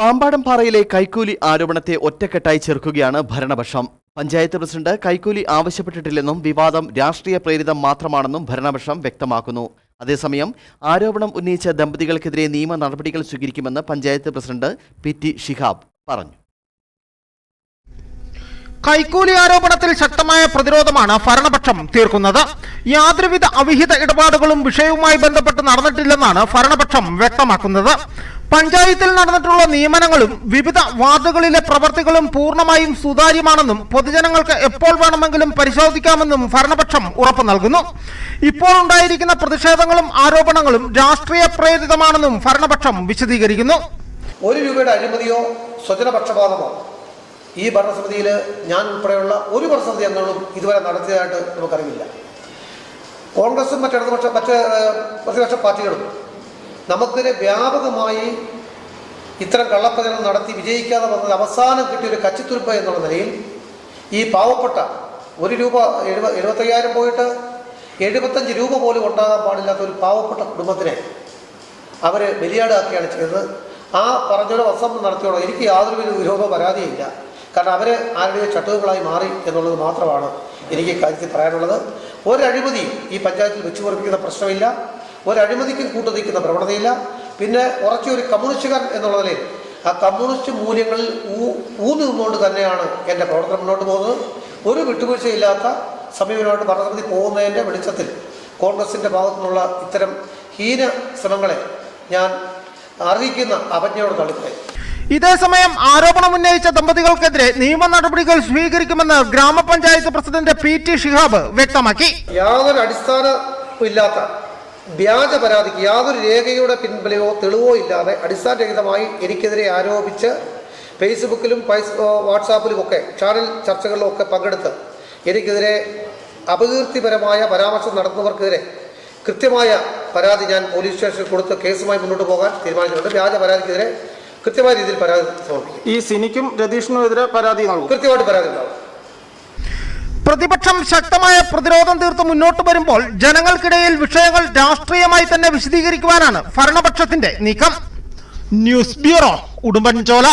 പാമ്പാടംപാറയിലെ കൈക്കൂലി ആരോപണത്തെ ഒറ്റക്കെട്ടായി ചെറുക്കുകയാണ് ഭരണപക്ഷം. പഞ്ചായത്ത് പ്രസിഡന്റ് കൈക്കൂലി ആവശ്യപ്പെട്ടിട്ടില്ലെന്നും വിവാദം രാഷ്ട്രീയ പ്രേരിതം മാത്രമാണെന്നും ഭരണപക്ഷം വ്യക്തമാക്കുന്നു. അതേസമയം ആരോപണം ഉന്നയിച്ച ദമ്പതികൾക്കെതിരെ നിയമ നടപടികൾ സ്വീകരിക്കുമെന്ന് panchayat president P T Shihab പറഞ്ഞു. കൈക്കൂലി ആരോപണത്തിൽ ശക്തമായ പ്രതിരോധമാണ് ഭരണപക്ഷം തീർക്കുന്നത്. യാതൊരുവിധ അവിഹിത ഇടപാടുകളും വിഷയവുമായി ബന്ധപ്പെട്ട് നടന്നിട്ടില്ലെന്നാണ് ഭരണപക്ഷം വ്യക്തമാക്കുന്നത്. പഞ്ചായത്തിൽ നടന്നിട്ടുള്ള നിയമനങ്ങളും വിവിധ വാർഡുകളിലെ പ്രവർത്തികളും പൂർണമായും സുതാര്യമാണെന്നും പൊതുജനങ്ങൾക്ക് എപ്പോൾ വേണമെങ്കിലും പരിശോധിക്കാമെന്നും ഭരണപക്ഷം ഉറപ്പു നൽകുന്നു. ഇപ്പോൾ ഉണ്ടായിരിക്കുന്ന പ്രതിഷേധങ്ങളും ആരോപണങ്ങളും രാഷ്ട്രീയ പ്രേരിതമാണെന്നും ഭരണപക്ഷം വിശദീകരിക്കുന്നു. ഒരു രൂപയുടെ അഴിമതിയോ സ്വജനപക്ഷപാതമോ ഈ ഭരണസമിതിയിൽ ഞാൻ ഉൾപ്പെടെയുള്ള ഒരു ഭരണസമിതി അംഗങ്ങളും ഇതുവരെ നടത്തിയതായിട്ട് നമുക്കറിയില്ല. കോൺഗ്രസും മറ്റിടതുപക്ഷ മറ്റ് പ്രതിപക്ഷ പാർട്ടികളും നമുക്കെതിരെ വ്യാപകമായി ഇത്തരം കള്ളപ്രചരണം നടത്തി വിജയിക്കാതെ വന്നത് അവസാനം കിട്ടിയ ഒരു കച്ചിത്തുരുപ്പ് എന്നുള്ള നിലയിൽ ഈ പാവപ്പെട്ട ഒരു രൂപ എഴുപ എഴുപത്തയ്യായിരം പോയിട്ട് എഴുപത്തഞ്ച് രൂപ പോലും ഉണ്ടാകാൻ പാടില്ലാത്ത ഒരു പാവപ്പെട്ട കുടുംബത്തിനെ അവർ ബലിയാടാക്കുകയാണ് ചെയ്തത്. ആ പറഞ്ഞൊരു വസം നടത്തിയോളൂ. എനിക്ക് യാതൊരു വിരോധമോ പരാതിയില്ല. കാരണം അവർ ആരുടെയോ ചട്ടുകളായി മാറി എന്നുള്ളത് മാത്രമാണ് എനിക്ക് കാര്യത്തിൽ പറയാനുള്ളത്. ഒരഴിമതിയും ഈ പഞ്ചായത്തിൽ വെച്ചു പൊറിപ്പിക്കുന്ന പ്രശ്നമില്ല. ഒരഴിമതിക്കും കൂട്ടു നിൽക്കുന്ന പ്രവണതയില്ല. പിന്നെ ഉറച്ച ഒരു കമ്മ്യൂണിസ്റ്റുകാരൻ എന്നുള്ള നിലയിൽ ആ കമ്മ്യൂണിസ്റ്റ് മൂല്യങ്ങളിൽ ഊ ഊന്നു നിന്നുകൊണ്ട് തന്നെയാണ് എന്റെ പ്രവർത്തനം മുന്നോട്ട് പോകുന്നത്. ഒരു വിട്ടുവീഴ്ചയില്ലാത്ത സമീപനമായിട്ട് ഭരണസമിതി പോകുന്നതിന്റെ വെളിച്ചത്തിൽ കോൺഗ്രസിന്റെ ഭാഗത്തു നിന്നുള്ള ഇത്തരം ഹീന ശ്രമങ്ങളെ ഞാൻ അറിയിക്കുന്ന അവജ്ഞയോട് തള്ളിപ്പറയും ഇതേസമയം ആരോപണം ഉന്നയിച്ച ദമ്പതികൾക്കെതിരെ നിയമ നടപടികൾ സ്വീകരിക്കുമെന്ന് ഗ്രാമപഞ്ചായത്ത് പ്രസിഡന്റ് പി ടി ഷിഹാബ് വ്യക്തമാക്കി. യാതൊരു അടിസ്ഥാനമില്ലാത്ത വ്യാജ പരാതിക്ക് യാതൊരു രേഖയുടെ പിൻബലയോ തെളിവോ ഇല്ലാതെ അടിസ്ഥാനരഹിതമായി എനിക്കെതിരെ ആരോപിച്ച് ഫേസ്ബുക്കിലും ഫൈസ് വാട്സാപ്പിലും ഒക്കെ ചാനൽ ചർച്ചകളിലൊക്കെ പങ്കെടുത്ത് എനിക്കെതിരെ അപകീർത്തിപരമായ പരാമർശം നടത്തുന്നവർക്കെതിരെ കൃത്യമായ പരാതി ഞാൻ പോലീസ് സ്റ്റേഷനിൽ കൊടുത്ത് കേസുമായി മുന്നോട്ട് പോകാൻ തീരുമാനിച്ചിട്ടുണ്ട്. വ്യാജ പരാതിക്കെതിരെ കൃത്യമായ രീതിയിൽ പരാതി സമർപ്പിക്കും. ഈ സിനിക്കും രതീഷിനും എതിരെ പരാതി നൽകും. കൃത്യമായിട്ട് പരാതി ഉണ്ടാവും. പ്രതിപക്ഷം ശക്തമായ പ്രതിരോധം തീർത്ത് മുന്നോട്ട് വരുമ്പോൾ ജനങ്ങൾക്കിടയിൽ വിഷയങ്ങൾ രാഷ്ട്രീയമായി തന്നെ വിശദീകരിക്കുവാനാണ് ഭരണപക്ഷത്തിന്റെ നീക്കം. News bureau Udumbanchola.